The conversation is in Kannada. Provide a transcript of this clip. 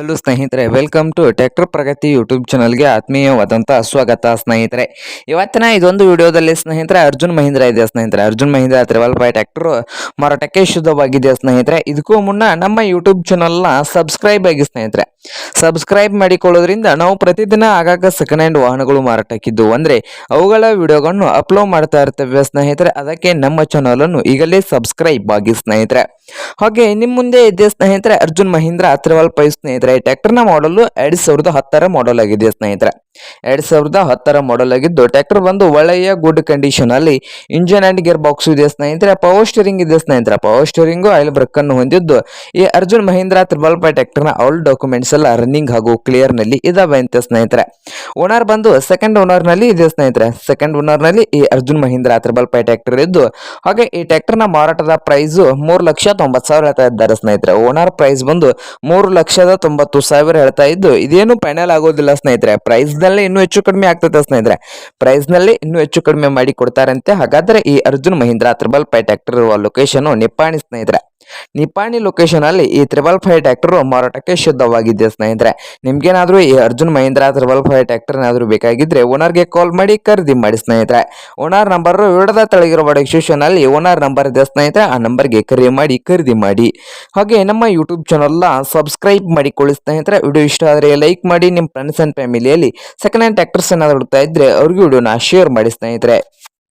ಹಲೋ ಸ್ನೇಹಿತರೆ welcome to tractor Pragati YouTube ಚಾನಲ್ಗೆ ಆತ್ಮೀಯವಾದಂಥ ಸ್ವಾಗತ ಸ್ನೇಹಿತರೆ. ಇವತ್ತಿನ ಇದೊಂದು ವಿಡಿಯೋದಲ್ಲಿ ಸ್ನೇಹಿತರೆ, ಅರ್ಜುನ್ ಮಹೀಂದ್ರ ಇದೆ ಸ್ನೇಹಿತರೆ? Arjun Mahindra triple five tractor ಮಾರಾಟಕ್ಕೆ ಶುದ್ಧವಾಗಿದೆ ಸ್ನೇಹಿತರೆ? ಇದಕ್ಕೂ ಮುನ್ನ ನಮ್ಮ ಯೂಟ್ಯೂಬ್ ಚಾನಲ್ನ ಸಬ್ಸ್ಕ್ರೈಬ್ ಆಗಿ ಸ್ನೇಹಿತರೆ. ಸಬ್ಸ್ಕ್ರೈಬ್ ಮಾಡಿಕೊಳ್ಳೋದ್ರಿಂದ ನಾವು ಪ್ರತಿದಿನ ಆಗಾಗ ಸೆಕೆಂಡ್ ಹ್ಯಾಂಡ್ ವಾಹನಗಳು ಮಾರಾಟಕ್ಕಿದ್ದು. ಅಂದರೆ ಅವುಗಳ ವಿಡಿಯೋಗಳನ್ನು ಅಪ್ಲೋಡ್ ಮಾಡ್ತಾ ಇರ್ತೇವೆ ಸ್ನೇಹಿತರೆ. ಅದಕ್ಕೆ ನಮ್ಮ ಚಾನಲನ್ನು ಈಗಲೇ ಸಬ್ಸ್ಕ್ರೈಬ್ ಆಗಿ ಸ್ನೇಹಿತರೆ. ಹಾಗೆ ನಿಮ್ಮ ಮುಂದೆ ಇದೆ ಸ್ನೇಹಿತರೆ, ಅರ್ಜುನ್ ಮಹೀಂದ್ರ ತ್ರಿವಲ್ ಪೈ ಸ್ನೇಹಿತರೆ. ಟ್ರ್ಯಾಕ್ಟರ್ನ ಮಾಡಲು ಎರಡ್ ಸಾವಿರದ ಹತ್ತರ ಮಾಡಲ್ ಆಗಿದೆ ಸ್ನೇಹಿತರೆ. ಎರಡ್ ಸಾವಿರದ ಹತ್ತರ ಮಾಡಲ್ ಆಗಿದ್ದು ಟ್ರ್ಯಾಕ್ಟರ್ ಬಂದು ಒಳ್ಳೆಯ ಗುಡ್ ಕಂಡೀಷನ್ ಅಲ್ಲಿ ಇಂಜಿನ್ ಅಂಡ್ ಗೇರ್ ಬಾಕ್ಸ್ ಇದೆ ಸ್ನೇಹಿತರೆ. ಪವರ್ ಸ್ಟೀರಿಂಗ್ ಇದೆ ಸ್ನೇಹಿತರೆ. ಪವರ್ ಸ್ಟೀರಿಂಗ್ ಆಯಿಲ್ ಬ್ರೇಕ್ ಅನ್ನು ಹೊಂದಿದ್ದು ಈ ಅರ್ಜುನ್ ಮಹೇಂದ್ರ ತ್ರಿಬಲ್ ಫೈ ನ ಆಲ್ ಡಾಕ್ಯುಮೆಂಟ್ಸ್ ಎಲ್ಲ ರನ್ನಿಂಗ್ ಹಾಗೂ ಕ್ಲಿಯರ್ನಲ್ಲಿ ಇದಾವೆ ಅಂತ ಸ್ನೇಹಿತರೆ. ಓನರ್ ಬಂದು ಸೆಕೆಂಡ್ ಓನರ್ನಲ್ಲಿ ಇದೆ ಸ್ನೇಹಿತರೆ. ಸೆಕೆಂಡ್ ಓನರ್ನಲ್ಲಿ ಈ Arjun Mahindra triple five tractor ಇದ್ದು, ಹಾಗೆ ಈ ಟ್ರ್ಯಾಕ್ಟರ್ನ ಮಾರಾಟದ ಪ್ರೈಸ್ ಮೂರು ಲಕ್ಷ ತೊಂಬತ್ತು ಸಾವಿರ ಹೇಳ್ತಾ ಇದ್ದಾರೆ ಸ್ನೇಹಿತರೆ. ಓನರ್ ಪ್ರೈಸ್ ಬಂದು ಮೂರು ಲಕ್ಷದ ತೊಂಬತ್ತು ಸಾವಿರ ಹೇಳ್ತಾ ಇದ್ದು, ಇದೇನು ಫೈನಲ್ ಆಗೋದಿಲ್ಲ ಸ್ನೇಹಿತರೆ. ಪ್ರೈಸ್ ನಲ್ಲಿ ಇನ್ನೂ ಹೆಚ್ಚು ಕಡಿಮೆ ಆಗ್ತದೆ ಸ್ನೇಹಿತರೆ. ಪ್ರೈಸ್ನಲ್ಲಿ ಇನ್ನೂ ಹೆಚ್ಚು ಕಡಿಮೆ ಮಾಡಿ ಕೊಡ್ತಾರಂತೆ. ಹಾಗಾದ್ರೆ ಈ Arjun Mahindra triple five tractor ಇರುವ ಲೊಕೇಶನ್ ನಿಪ್ಪಾಣಿ ಸ್ನೇಹಿತರೆ. ನಿಪ್ಪಾಣಿ ಲೊಕೇಶನ್ ಅಲ್ಲಿ ಈ ತ್ರಿಬಲ್ ಫೈವ್ ಟ್ರ್ಯಾಕ್ಟರ್ ಮಾರಾಟಕ್ಕೆ ಶುದ್ಧವಾಗಿದೆ ಸ್ನೇಹಿತರೆ? ನಿಮ್ಗೇನಾದ್ರೂ ಈ Arjun Mahindra triple five tractor ಏನಾದ್ರೂ ಬೇಕಾಗಿದ್ರೆ ಓನರ್ಗೆ ಕಾಲ್ ಮಾಡಿ ಖರೀದಿ ಮಾಡಿ ಸ್ನೇಹಿತರೆ. ಓನರ್ ನಂಬರ್ ವಿಡದ ತಳಗಿರುವ ಡಿಸ್ಕ್ರಿಪ್ಷನ್ ಅಲ್ಲಿ ಓನರ್ ನಂಬರ್ ಇದೆ ಸ್ನೇಹಿತರೆ. ಆ ನಂಬರ್ಗೆ ಕರೆ ಮಾಡಿ, ಖರೀದಿ ಮಾಡಿ. ಹಾಗೆ ನಮ್ಮ ಯೂಟ್ಯೂಬ್ ಚಾನಲ್ನ ಸಬ್ಸ್ಕ್ರೈಬ್ ಮಾಡಿಕೊಳ್ಳಿ ಸ್ನೇಹಿತರೆ. ವಿಡಿಯೋ ಇಷ್ಟ ಆದರೆ ಲೈಕ್ ಮಾಡಿ ನಿಮ್ಮ ಫ್ರೆಂಡ್ಸ್ ಅಂಡ್ ಫ್ಯಾಮಿಲಿಯಲ್ಲಿ ಸೆಕೆಂಡ್ ಹ್ಯಾಂಡ್ ಟ್ರಾಕ್ಟರ್ಸ್ ಏನಾದ್ರು ಹುಡ್ತಾ ಇದ್ರೆ ಅವ್ರಿಗೆ ವಿಡಿಯೋನ ಶೇರ್ ಮಾಡಿ ಸ್ನೇಹಿತರೆ.